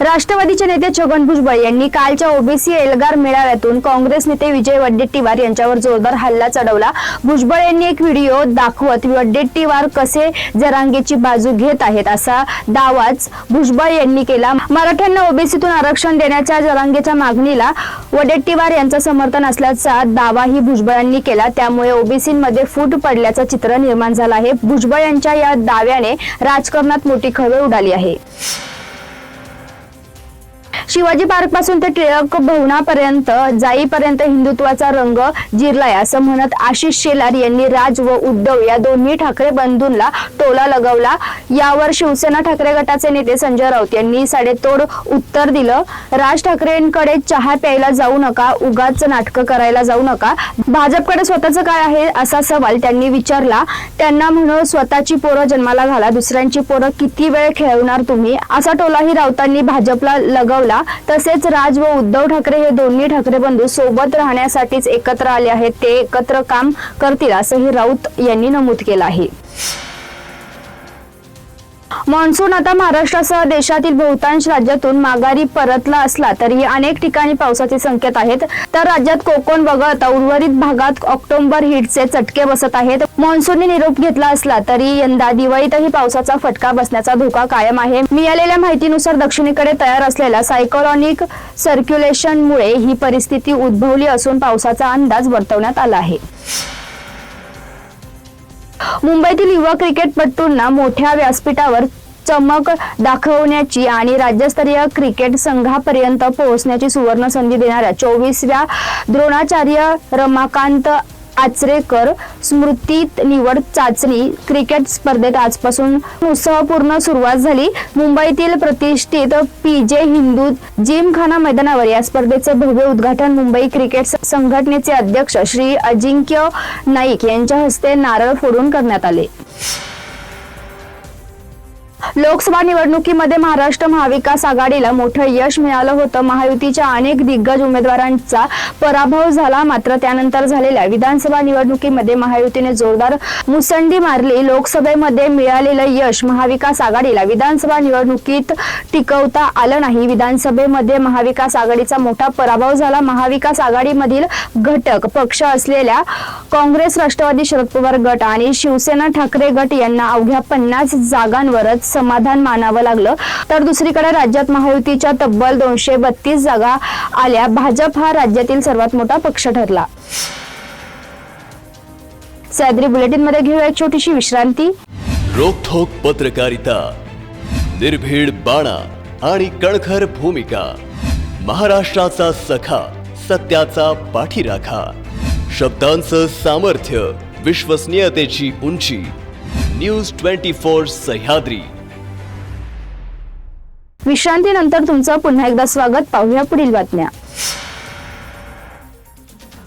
राष्ट्रवादीचे नेते छगन भुजबळ यांनी कालच्या ओबीसी एल्गार मेळाव्यातून काँग्रेस नेते विजय वड्डेट्टीवार यांच्यावर जोरदार हल्ला चढवला. भुजबळ यांनी एक व्हिडिओ दाखवत वड्डेट्टीवार कसे जरांगेची बाजू घेत आहेत? असा दावाच भुजबळ यांनी केला. मराठ्यांना ओबीसीतून आरक्षण देण्याच्या जरांगेच्या मागणीला वडेट्टीवार यांचं समर्थन असल्याचा दावाही भुजबळांनी केला. त्यामुळे ओबीसीमध्ये फूट पडल्याचं चित्र निर्माण झालं आहे. भुजबळ यांच्या या दाव्याने राजकारणात मोठी खळबळ उडाली आहे. शिवाजी पार्कपासून ते टिळक भवनापर्यंत जाईपर्यंत हिंदुत्वाचा रंग जिरलाय असं म्हणत आशिष शेलार यांनी राज व उद्धव या दोन्ही ठाकरे बंधूंना टोला लगावला. यावर शिवसेना ठाकरे गटाचे नेते संजय राऊत यांनी साडेतोड उत्तर दिलं. राज ठाकरेंकडे चहा प्यायला जाऊ नका उगाच नाटकं करायला जाऊ नका. भाजपकडे स्वतःचं काय आहे असा सवाल त्यांनी विचारला. त्यांना म्हणून स्वतःची पोरं जन्माला घाला दुसऱ्यांची पोरं किती वेळ खेळवणार तुम्ही? असा टोलाही राऊतांनी भाजपला लगवला. तसेच राज व उद्धव ठाकरे हे दोन्ही ठाकरे बंधू सोबत राहण्यासाठीच एकत्र आले आहेत. ते एकत्र काम करतील असंही राऊत यांनी नमूद केलं आहे. मान्सून आता महाराष्ट्रासह देशातील बहुतांश राज्यातून माघारी परतला असला तरीही अनेक ठिकाणी पावसाचे संकेत आहेत. तर राज्यात कोकण वगळता उर्वरित भागात ऑक्टोबर हिटचे चटके बसत आहेत. मान्सूनने निरोप घेतला असला तरी यंदा दिवाळीतही पावसाचा फटका बसण्याचा धोका कायम आहे. मिळालेल्या माहितीनुसार दक्षिणेकडे तयार असलेल्या सायकोलॉनिक सर्क्युलेशनमुळे ही परिस्थिती उद्भवली असून पावसाचा अंदाज वर्तवण्यात आला आहे. मुंबईतील युवा क्रिकेटपटूंना मोठ्या व्यासपीठावर चमक दाखवण्याची आणि राज्यस्तरीय क्रिकेट संघापर्यंत पोहोचण्याची सुवर्ण संधी देणाऱ्या चोवीसव्या द्रोणाचार्य रमाकांत आचरेकर स्मृती निवड चाचणी क्रिकेट स्पर्धेत आजपासून उत्सवपूर्ण सुरुवात झाली. मुंबईतील प्रतिष्ठित पी जे हिंदू जिमखाना मैदानावर या स्पर्धेचे भव्य उद्घाटन मुंबई क्रिकेट संघटनेचे अध्यक्ष श्री अजिंक्य नाईक यांच्या हस्ते नारळ फोडून करण्यात आले. लोकसभा निवडणुकीमध्ये महाराष्ट्र महाविकास आघाडीला मोठं यश मिळालं होतं. महायुतीच्या अनेक दिग्गज उमेदवारांचा पराभव झाला. मात्र त्यानंतर झालेल्या विधानसभा निवडणुकीमध्ये महायुतीने जोरदार मुसंडी मारली. लोकसभेमध्ये मिळालेलं यश महाविकास आघाडीला विधानसभा निवडणुकीत टिकवता आलं नाही. विधानसभेमध्ये महाविकास आघाडीचा मोठा पराभव झाला. महाविकास आघाडीमधील घटक पक्ष असलेल्या काँग्रेस राष्ट्रवादी शरद पवार गट आणि शिवसेना ठाकरे गट यांना अवघ्या पन्नास जागांवरच सम समाधान मानावं लागलं. तर दुसरीकडे राज्यात महायुतीच्या तब्बल दोनशे बत्तीस जागा आल्या. भाजप हा राज्यातील सर्वात मोठा पक्ष ठरला. सह्याद्री बुलेटिनमध्ये घेऊया एक छोटीशी विश्रांती. रोखोक पत्रकारिता निर्भीड बाणा आणि कणखर भूमिका महाराष्ट्राचा सखा सत्याचा पाठीराखा शब्दांचं सामर्थ्य विश्वसनीयतेची उंची न्यूज ट्वेंटी फोर सह्याद्री. विश्रांतीनंतर तुमचं पुन्हा एकदा स्वागत. पाहूया पुढील बातम्या.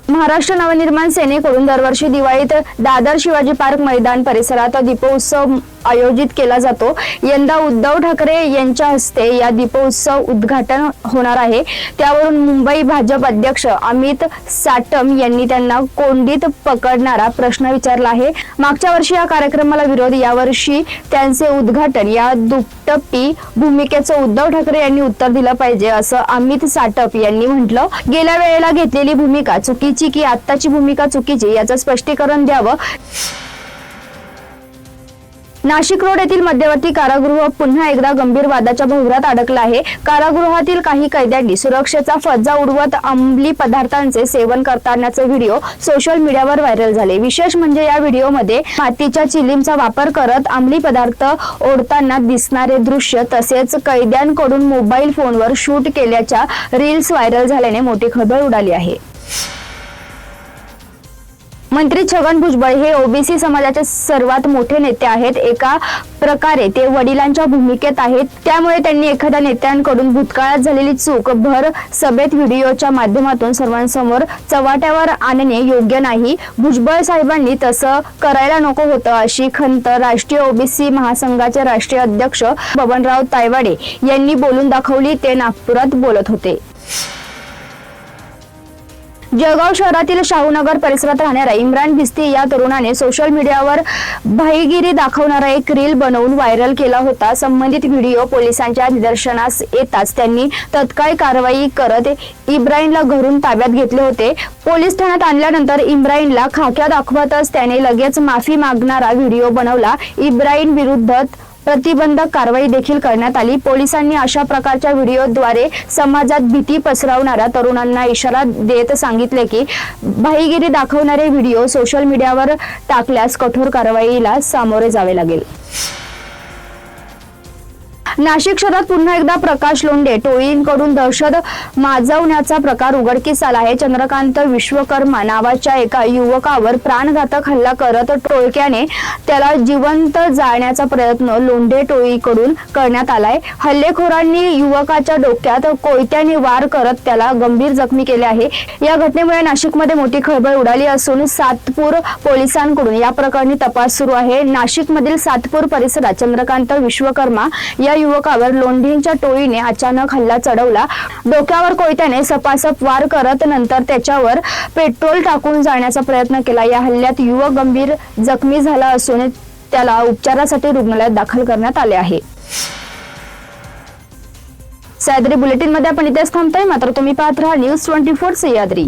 महाराष्ट्र नवनिर्माण सेनेकडून दरवर्षी दिवाळीत दादर शिवाजी पार्क मैदान परिसरात दीपोत्सव आयोजित केला जातो. यंदा उद्धव ठाकरे यांच्या हस्ते या दीपोत्सव उद्घाटन होणार आहे. त्यावरून मुंबई भाजप अध्यक्ष अमित साटम यांनी त्यांना कोंडीत पकडणारा प्रश्न विचारला आहे. मागच्या वर्षी या कार्यक्रमाला विरोध यावर्षी त्यांचे उद्घाटन या दुपटप्पी भूमिकेचं उद्धव ठाकरे यांनी उत्तर दिलं पाहिजे असं अमित साटप यांनी म्हटलं. गेल्या वेळेला घेतलेली भूमिका चुकीची की आत्ताची भूमिका चुकीची याचं स्पष्टीकरण द्यावं. नाशिक रोड येथील मध्यवर्ती कारागृह पुन्हा एकदा गंभीर वादाच्या भोवऱ्यात अडकला आहे. कारागृहातील काही कैद्यांनी सुरक्षेचा फज्जा उडवत अंमली पदार्थांचे सेवन करतानाचे व्हिडिओ सोशल मीडियावर व्हायरल झाले. विशेष म्हणजे या व्हिडिओमध्ये मातीच्या चिलीमचा वापर करत अंमली पदार्थ ओढताना दिसणारे दृश्य तसेच कैद्यांकडून मोबाईल फोनवर शूट केल्याच्या रील्स व्हायरल झाल्याने मोठी खळबळ उडाली आहे. मंत्री छगन भुजबळ हे ओबीसी समाजाचे सर्वात मोठे नेते आहेत. एका प्रकारे ते वडिलांच्या भूमिकेत आहेत. त्यामुळे त्यांनी एखाद्या नेत्यांकडून भूतकाळात झालेली चूक भर सभेत व्हिडिओच्या माध्यमातून सर्वांसमोर चव्हाट्यावर आणणे योग्य नाही. भुजबळ साहेबांनी तसं करायला नको होतं अशी खंत राष्ट्रीय ओबीसी महासंघाचे राष्ट्रीय अध्यक्ष बबनराव तायवाडे यांनी बोलून दाखवली. ते नागपुरात बोलत होते. जळगाव शहरातील शाहूनगर परिसरात राहणाऱ्या इम्रान भिस्ती या तरुणाने सोशल मीडियावर भाईगिरी दाखवणारा एक रील बनवून व्हायरल केला होता. संबंधित व्हिडिओ पोलिसांच्या निदर्शनास येताच त्यांनी तत्काळ कारवाई करत इब्राहिमला घरून ताब्यात घेतले होते. पोलीस ठाण्यात आणल्यानंतर इम्राहिमला खाक्या दाखवतच त्याने लगेच माफी मागणारा व्हिडिओ बनवला. इब्राहिम विरुद्ध प्रतिबंधक कारवाई देखील करण्यात आली. पोलिसांनी अशा प्रकारच्या व्हिडिओद्वारे समाजात भीती पसरवणाऱ्या तरुणांना इशारा देत सांगितले की भाईगिरी दाखवणारे व्हिडिओ सोशल मीडियावर टाकल्यास कठोर कारवाईला सामोरे जावे लागेल. नाशिक शहरात पुन्हा एकदा प्रकाश लोंढे. टोळींकडून दहशत माजवण्याचा प्रकार उघडकीस आला आहे. चंद्रकांत विश्वकर्मा नावाच्या एका युवकावर प्राणघातक हल्ला करत टोळक्याने त्याला जिवंत जाळण्याचा प्रयत्न लोंढे टोळीकडून करण्यात आलाय. हल्लेखोरांनी युवकाच्या डोक्यात कोयत्याने वार करत त्याला गंभीर जखमी केले आहे. या घटनेमुळे नाशिकमध्ये मोठी खळबळ उडाली असून सातपूर पोलिसांकडून या प्रकरणी तपास सुरू आहे. नाशिकमधील सातपूर परिसरात चंद्रकांत विश्वकर्मा या युवकावर लोंढींच्या टोळीने अचानक हल्ला चढवला. डोक्यावर कोयत्याने सपासप वार करत नंतर त्याच्यावर पेट्रोल टाकून जाण्याचा प्रयत्न केला. या हल्ल्यात युवक गंभीर जखमी झाला असून त्याला उपचारासाठी रुग्णालयात दाखल करण्यात आले आहे. सह्याद्री बुलेटिनमध्ये आपण इथेच थांबतोय. मात्र तुम्ही पाहत राहा न्यूज ट्वेंटी फोर सह्याद्री.